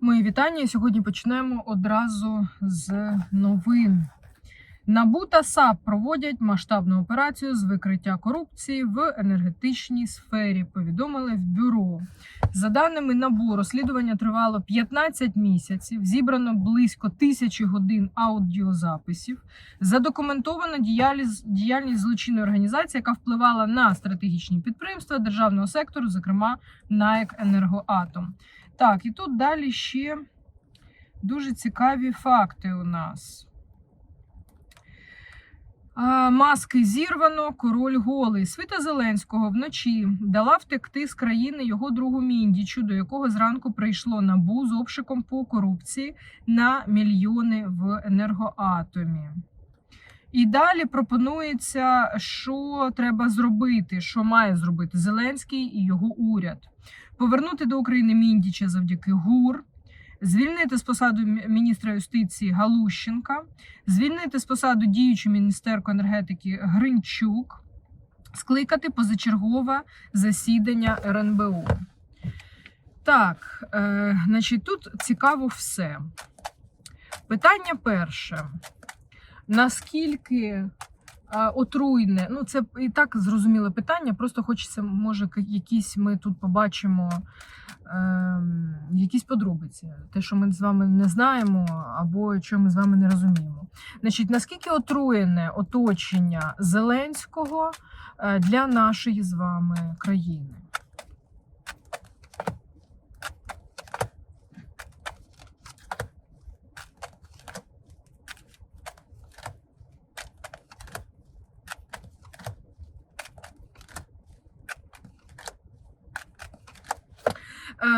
Мої вітання. Сьогодні почнемо одразу з новин. НАБУ та САП проводять масштабну операцію з викриття корупції в енергетичній сфері. Повідомили в бюро. За даними НАБУ, розслідування тривало 15 місяців. Зібрано близько тисячі годин аудіозаписів. Задокументовано діяльність, злочинної організації, яка впливала на стратегічні підприємства державного сектору, зокрема НАЕК Енергоатом. Так, і тут далі ще дуже цікаві факти у нас. Маски зірвано, король голий. Свита Зеленського вночі дала втекти з країни його другу Міндічу, до якого зранку прийшло набу з обшуком по корупції на мільйони в енергоатомі. І далі пропонується, що треба зробити, що має зробити Зеленський і його уряд. Повернути до України Міндіча завдяки ГУР, звільнити з посади міністра юстиції Галущенка, звільнити з посаду діючу міністерку енергетики Гринчук, скликати позачергове засідання РНБО. Так, е, значить, тут цікаво все. Питання перше. Наскільки отруйне, ну це і так зрозуміле питання, просто хочеться, може, якісь ми тут побачимо ем, якісь подробиці, те, що ми з вами не знаємо, або що ми з вами не розуміємо. Значить, наскільки отруєне оточення Зеленського е, для нашої з вами країни?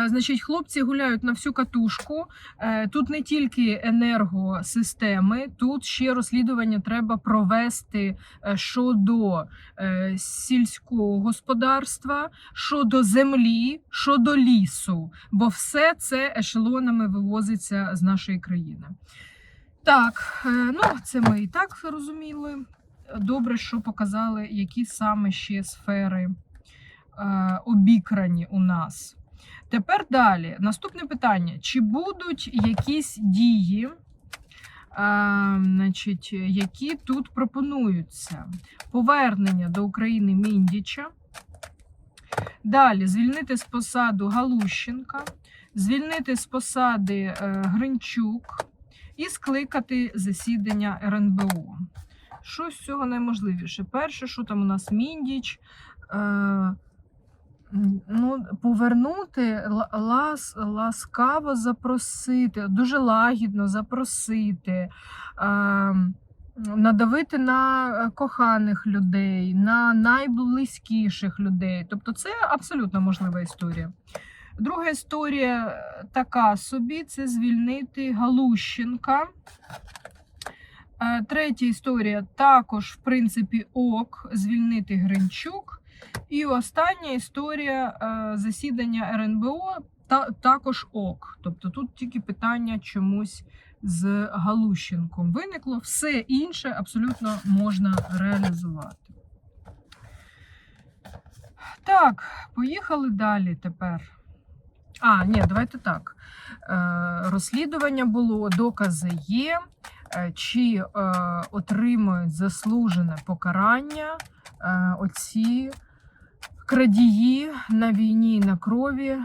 Значить, хлопці гуляють на всю катушку. Е, Тут не тільки енергосистеми, тут ще розслідування треба провести е, щодо е, сільського господарства, щодо землі, щодо лісу, бо все це ешелонами вивозиться з нашої країни. Так, е, ну це ми і так розуміли. Добре, що показали, які саме ще сфери е, обікрані у нас. Тепер далі. Наступне питання: чи будуть якісь дії, а, значить, які тут пропонуються? Повернення до України Міндіча. Далі звільнити з посаду Галущенка, звільнити з посади е, Гринчук і скликати засідання РНБО. Що з цього найможливіше? Перше, що там у нас Міндіч. Е, Ну, повернути лас, ласкаво запросити, дуже лагідно запросити, ем, надавити на коханих людей, на найблизькіших людей. Тобто, це абсолютно можлива історія. Друга історія е, така собі: це звільнити Галущенка. Е, Третя історія також, в принципі, ок, звільнити Гринчук. І остання історія е, засідання РНБО та, також ок. Тобто тут тільки питання чомусь з Галущенком виникло. Все інше абсолютно можна реалізувати. Так, поїхали далі тепер. А, ні, давайте так. Е, розслідування було, докази є. Е, Чи отримують заслужене покарання оці крадії на війні на крові,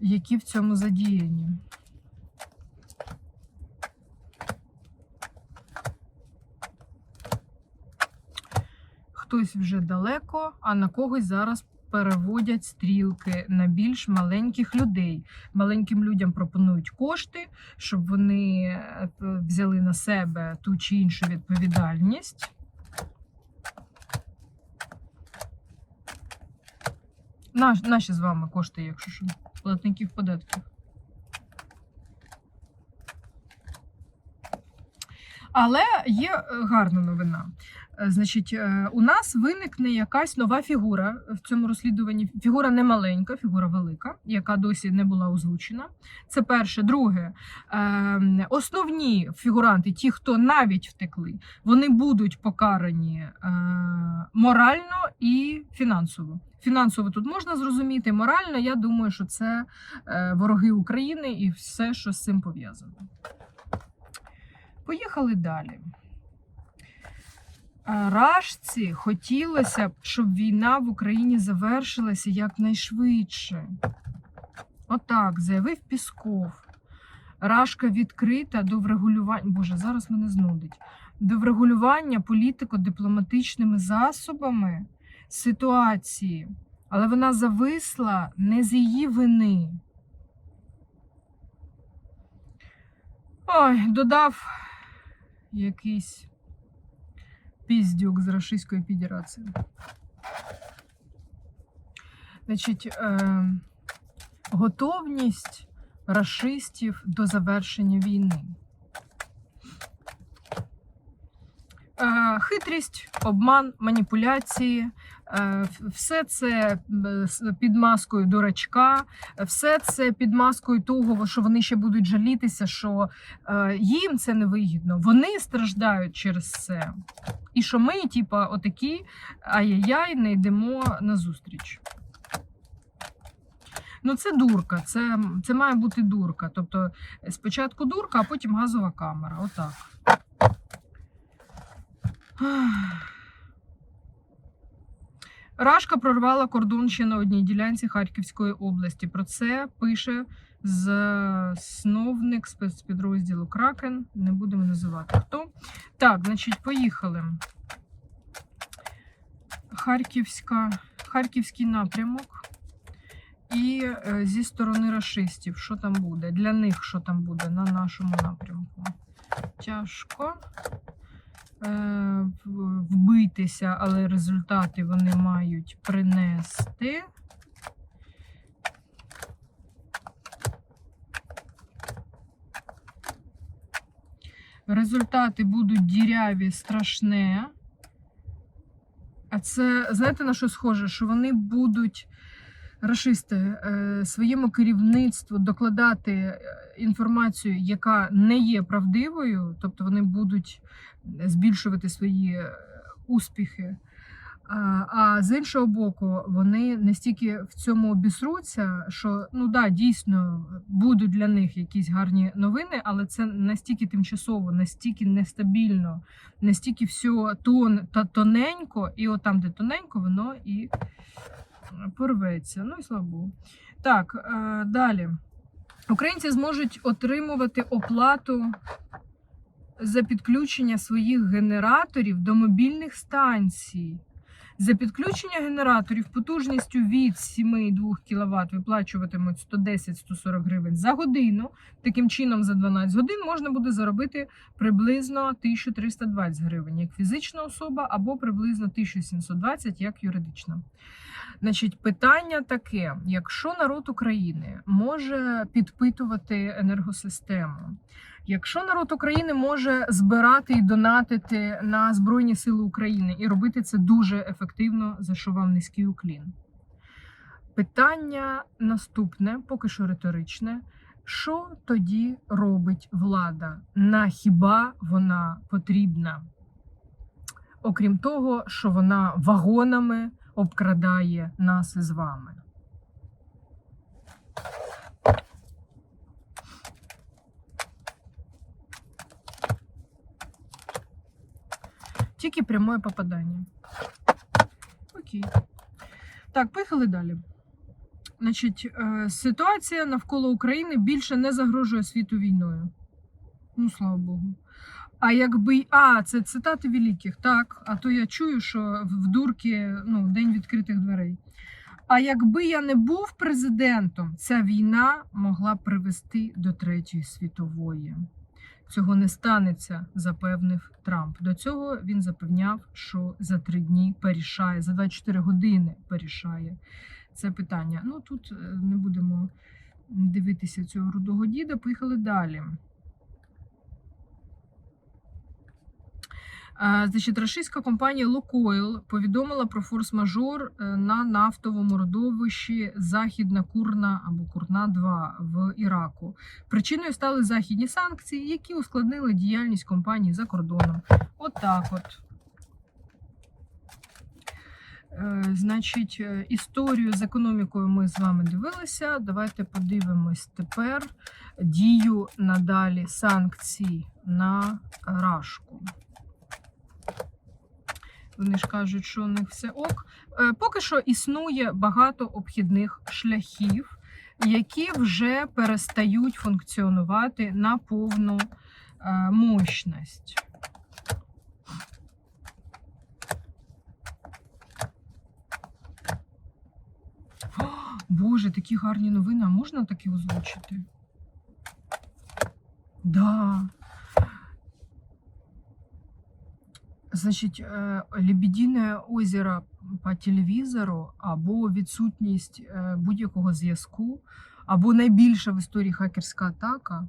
які в цьому задіяні. Хтось вже далеко, а на когось зараз переводять стрілки на більш маленьких людей. Маленьким людям пропонують кошти, щоб вони е, взяли на себе ту чи іншу відповідальність. Наш, наші з вами кошти, якщо що, платників податків. Але є е, гарна новина. Е, Значить, е, у нас виникне якась нова фігура в цьому розслідуванні. Фігура не маленька, фігура велика, яка досі не була озвучена. Це перше. Друге, е, основні фігуранти, ті, хто навіть втекли, вони будуть покарані морально і фінансово. Фінансово тут можна зрозуміти, морально, я думаю, що це вороги України і все, що з цим пов'язано. Поїхали далі. А, Рашці хотілося б, щоб війна в Україні завершилася якнайшвидше. Отак заявив Пісков. Рашка відкрита до врегулювання. Боже, зараз мене знудить. До врегулювання політико-дипломатичними засобами ситуації, але вона зависла не з її вини. Ой, додав якийсь піздюк з Російської Федерації. Значить, е, готовність расистів до завершення війни. Е, Хитрість, обман, маніпуляції, е, все це під маскою дурачка, все це під маскою того, що вони ще будуть жалітися, що е, їм це не вигідно. Вони страждають через це. І що ми, типа, отакі, ай-яй-яй, не йдемо на зустріч. Ну, це дурка, це, це має бути дурка. Тобто спочатку дурка, а потім газова камера. Отак. Рашка прорвала кордон ще на одній ділянці Харківської області. Про це пише засновник спецпідрозділу Кракен. Не будемо називати хто. Так, значить, поїхали. Харківська, Харківський напрямок. І е, зі сторони рашистів, що там буде? Для них що там буде на нашому напрямку? Тяжко е, але результати вони мають принести. Результати будуть діряві, страшне. А це, знаєте, на що схоже? Що вони будуть, рашисти, е, своєму керівництву докладати е, інформацію, яка не є правдивою, тобто вони будуть збільшувати свої е, успіхи. А, з іншого боку, вони настільки в цьому обісруться, що ну да, дійсно будуть для них якісь гарні новини, але це настільки тимчасово, настільки нестабільно, настільки все тон, та тоненько, і от там, де тоненько, воно і порветься. Ну і слава Богу. Так, е, далі. Українці зможуть отримувати оплату за підключення своїх генераторів до мобільних станцій. За підключення генераторів потужністю від 7,2 кВт виплачуватимуть 110-140 гривень за годину. Таким чином, за 12 годин можна буде заробити приблизно 1320 гривень як фізична особа, або приблизно 1720 як юридична. Значить, питання таке: якщо народ України може підпитувати енергосистему, якщо народ України може збирати і донатити на Збройні Сили України і робити це дуже ефективно, за що вам низький уклін. Питання наступне, поки що риторичне. Що тоді робить влада? На хіба вона потрібна? Окрім того, що вона вагонами обкрадає нас із вами. Тільки прямое попадання. Окей. Так, поїхали далі. Значить, е, ситуація навколо України більше не загрожує світу війною. Ну, слава Богу. А якби. А, це цитати великих, так. А то я чую, що в дурки ну, день відкритих дверей. А якби я не був президентом, ця війна могла привести до Третьої світової. Цього не станеться, запевнив Трамп. До цього він запевняв, що за три дні порішає, за 24 години порішає це питання. Ну тут е, не будемо дивитися цього рудого діда. Поїхали далі. Значить, російська компанія Лукойл повідомила про форс-мажор е, на нафтовому родовищі Західна Курна або Курна 2 в Іраку. Причиною стали західні санкції, які ускладнили діяльність компанії за кордоном. Отак от. Е, Значить, е, історію з економікою ми з вами дивилися. Давайте подивимось тепер дію надалі санкцій на Рашку. Вони ж кажуть, що у них все ок. Е, Поки що існує багато обхідних шляхів, які вже перестають функціонувати на повну е, мощність. Боже, такі гарні новини, а можна такі озвучити? Да. Значить, е, озеро по телевізору або відсутність е, будь-якого зв'язку, або найбільша в історії хакерська атака.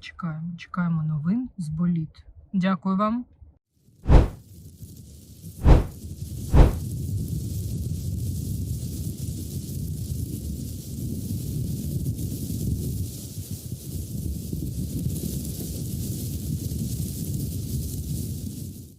Чекаємо, чекаємо новин з боліт. Дякую вам.